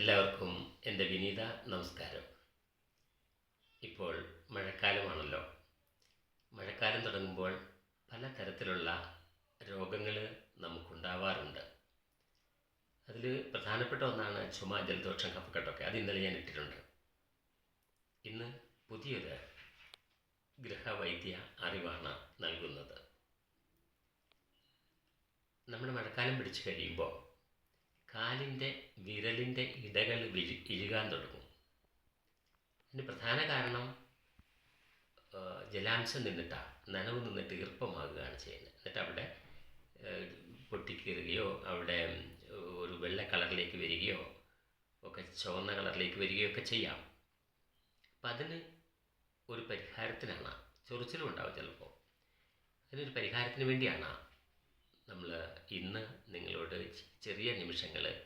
എല്ലാവർക്കും എന്റെ വിനീത നമസ്കാരം. ഇപ്പോൾ മഴക്കാലമാണല്ലോ. മഴക്കാലം തുടങ്ങുമ്പോൾ പല തരത്തിലുള്ള രോഗങ്ങൾ നമുക്കുണ്ടാവാറുണ്ട്. അതിൽ പ്രധാനപ്പെട്ട ഒന്നാണ് ചുമ ജലദോഷം കഫക്കെട്ടൊക്കെ. അത് ഇന്നലെ ഞാൻ ഇട്ടിട്ടുണ്ട്. ഇന്ന് പുതിയൊരു ഗൃഹവൈദ്യ അറിവാണ് നൽകുന്നത്. നമ്മൾ മഴക്കാലം പിടിച്ചു കഴിയുമ്പോൾ കാലിന്റെ വിരലിന്റെ ഇടകൾ വിഴി ഇഴുകാൻ തുടങ്ങും. അതിന് പ്രധാന കാരണം ജലാംശം നിന്നിട്ടാണ് നനവ് നിന്നിട്ട് ഈർപ്പമാകുകയാണ് ചെയ്യുന്നത്. എന്നിട്ട് അവിടെ പൊട്ടിക്കീറുകയോ അവിടെ ഒരു വെള്ള കളറിലേക്ക് വരികയോ ഒക്കെ ചുവന്ന കളറിലേക്ക് വരികയോ ഒക്കെ ചെയ്യാം. അപ്പം അതിന് ഒരു പരിഹാരത്തിനാണ് ചൊറിച്ചിലും ഉണ്ടാവും ചിലപ്പോൾ. അതിനൊരു പരിഹാരത്തിന് വേണ്ടിയാണ് നമ്മൾ ഇന്ന് നിങ്ങളോട് ചെറിയ നിമിഷങ്ങൾ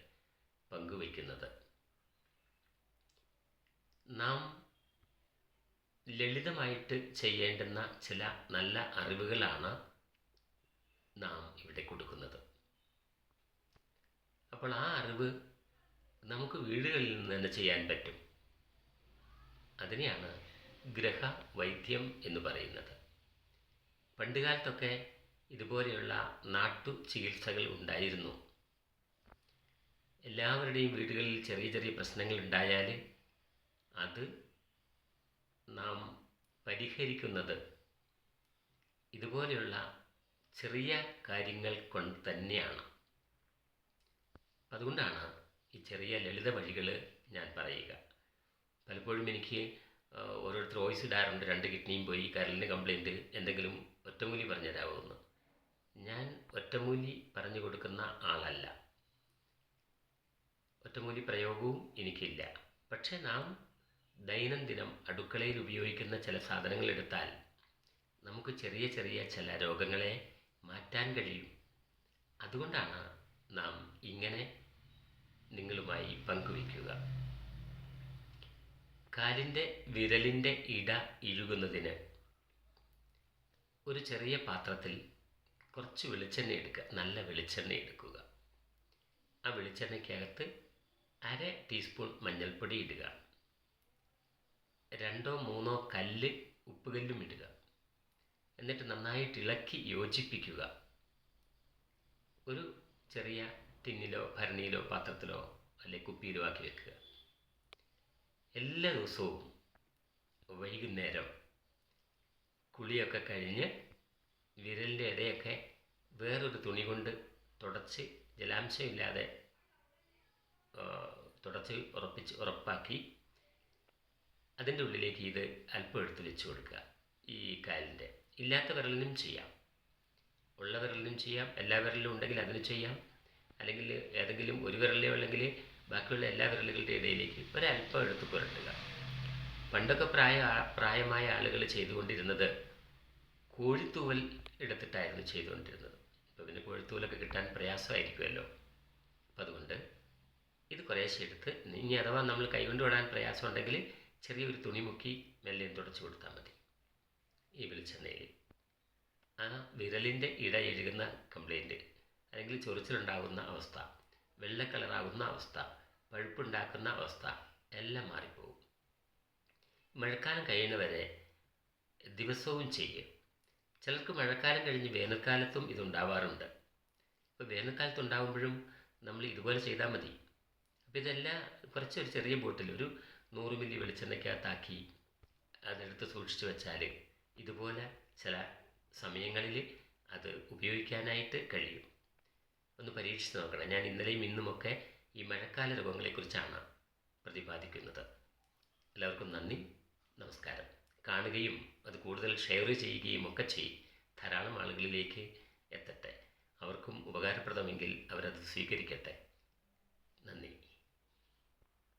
പങ്കുവയ്ക്കുന്നത്. നാം ലളിതമായിട്ട് ചെയ്യേണ്ടുന്ന ചില നല്ല അറിവുകളാണ് നാം ഇവിടെ കൊടുക്കുന്നത്. അപ്പോൾ ആ അറിവ് നമുക്ക് വീടുകളിൽ നിന്ന് തന്നെ ചെയ്യാൻ പറ്റും. അതിനെയാണ് ഗ്രഹ വൈദ്യം എന്ന് പറയുന്നത്. പണ്ടുകാലത്തൊക്കെ ഇതുപോലെയുള്ള നാട്ടു ചികിത്സകൾ ഉണ്ടായിരുന്നു. എല്ലാവരുടെയും വീടുകളിൽ ചെറിയ ചെറിയ പ്രശ്നങ്ങൾ ഉണ്ടായാൽ അത് നാം പരിഹരിക്കുന്നത് ഇതുപോലെയുള്ള ചെറിയ കാര്യങ്ങൾ കൊണ്ട് തന്നെയാണ്. അതുകൊണ്ടാണ് ഈ ചെറിയ ലളിത വഴികൾ ഞാൻ പറയുക. പലപ്പോഴും എനിക്ക് ഓരോരുത്തർ വോയിസ് ഇടാറുണ്ട് രണ്ട് കിഡ്നിയും പോയി കരലിന് കംപ്ലൈന്റ് എന്തെങ്കിലും ഒറ്റമൂലി പറഞ്ഞു തരാമോ ഞാൻ ഒറ്റമൂലി പറഞ്ഞു കൊടുക്കുന്ന ആളല്ല. ഒറ്റമൂലി പ്രയോഗവും എനിക്കില്ല. പക്ഷേ നാം ദൈനംദിനം അടുക്കളയിൽ ഉപയോഗിക്കുന്ന ചില സാധനങ്ങൾ എടുത്താൽ നമുക്ക് ചെറിയ ചെറിയ ചില രോഗങ്ങളെ മാറ്റാൻ കഴിയും. അതുകൊണ്ടാണ് നാം ഇങ്ങനെ നിങ്ങളുമായി പങ്കുവയ്ക്കുക. കാലിന്റെ വിരലിന്റെ ഇട ഇഴുകുന്നതിന് ഒരു ചെറിയ പാത്രത്തിൽ കുറച്ച് വെളിച്ചെണ്ണ എടുക്കുക. നല്ല വെളിച്ചെണ്ണ എടുക്കുക. ആ വെളിച്ചെണ്ണയ്ക്കകത്ത് അര ടീസ്പൂൺ മഞ്ഞൾപ്പൊടി ഇടുക. രണ്ടോ മൂന്നോ കല്ല് ഉപ്പുകല്ലും ഇടുക. എന്നിട്ട് നന്നായിട്ട് ഇളക്കി യോജിപ്പിക്കുക. ഒരു ചെറിയ ടിന്നിലോ ഭരണിയിലോ പാത്രത്തിലോ അല്ലെ കുപ്പിയിലോ ആക്കി വെക്കുക. എല്ലാ ദിവസവും വൈകുന്നേരം കുളിയൊക്കെ കഴിഞ്ഞ് വിരലിന്റെ ഇടയൊക്കെ വേറൊരു തുണി കൊണ്ട് തുടച്ച് ജലാംശമില്ലാതെ തുടച്ച് ഉറപ്പിച്ച് ഉറപ്പാക്കി അതിന്റെ ഉള്ളിലേക്ക് ഇത് അല്പം എടുത്ത് വെച്ച് കൊടുക്കുക ഈ കാലിന്റെ. ഇല്ലാത്ത വിരലിനും ചെയ്യാം. ഉള്ള വിരലിനും ചെയ്യാം. എല്ലാ വിരലിലും ഉണ്ടെങ്കിൽ അതിന് ചെയ്യാം. അല്ലെങ്കിൽ ഏതെങ്കിലും ഒരു വിരലിലോ അല്ലെങ്കിൽ ബാക്കിയുള്ള എല്ലാ വിരലുകളുടെ ഇടയിലേക്ക് ഒരല്പം എടുത്ത് പുരട്ടുക. പണ്ടൊക്കെ പ്രായ പ്രായമായ ആളുകൾ ചെയ്തുകൊണ്ടിരുന്നത് കോഴിത്തൂവൽ എടുത്തിട്ടായിരുന്നു ചെയ്തുകൊണ്ടിരുന്നത്. അപ്പോൾ പിന്നെ കോഴിത്തൂവലൊക്കെ കിട്ടാൻ പ്രയാസമായിരിക്കുമല്ലോ. അപ്പം അതുകൊണ്ട് ഇത് കുറേശ്ശെ എടുത്ത് ഇനി അഥവാ നമ്മൾ കൈകൊണ്ട് വിടാൻ പ്രയാസമുണ്ടെങ്കിൽ ചെറിയൊരു തുണി മുക്കി മെല്ലെ തുടച്ചു കൊടുത്താൽ മതി. ഈ വെളിച്ചെണ്ണയിൽ. ആ വിരലിന്റെ ഇട എഴുകുന്ന കംപ്ലൈന്റ് അല്ലെങ്കിൽ ചൊറിച്ചിലുണ്ടാകുന്ന അവസ്ഥ വെള്ള കളറാകുന്ന അവസ്ഥ പഴുപ്പുണ്ടാക്കുന്ന അവസ്ഥ എല്ലാം മാറിപ്പോകും. മഴക്കാലം കഴിയുന്നവരെ ദിവസവും ചെയ്യും. ചിലർക്ക് മഴക്കാലം കഴിഞ്ഞ് വേനൽക്കാലത്തും ഇതുണ്ടാവാറുണ്ട്. ഇപ്പോൾ വേനൽക്കാലത്ത് ഉണ്ടാകുമ്പോഴും നമ്മൾ ഇതുപോലെ ചെയ്താൽ മതി. അപ്പോൾ ഇതെല്ലാം കുറച്ചൊരു ചെറിയ ബോട്ടിൽ ഒരു നൂറ് മില്ലി വെളിച്ചെണ്ണയ്ക്കകത്താക്കി അതെടുത്ത് സൂക്ഷിച്ചു വെച്ചാൽ ഇതുപോലെ ചില സമയങ്ങളിൽ അത് ഉപയോഗിക്കാനായിട്ട് കഴിയും. ഒന്ന് പരീക്ഷിച്ച് നോക്കണം. ഞാൻ ഇന്നലെയും ഇന്നുമൊക്കെ ഈ മഴക്കാല രോഗങ്ങളെക്കുറിച്ചാണ് പ്രതിപാദിക്കുന്നത്. എല്ലാവർക്കും നന്ദി. നമസ്കാരം. കാണുകയും അത് കൂടുതൽ ഷെയർ ചെയ്യുകയും ഒക്കെ ചെയ്യും ധാരാളം ആളുകളിലേക്ക് എത്തട്ടെ. അവർക്കും ഉപകാരപ്രദമെങ്കിൽ അവരത് സ്വീകരിക്കട്ടെ. നന്ദി.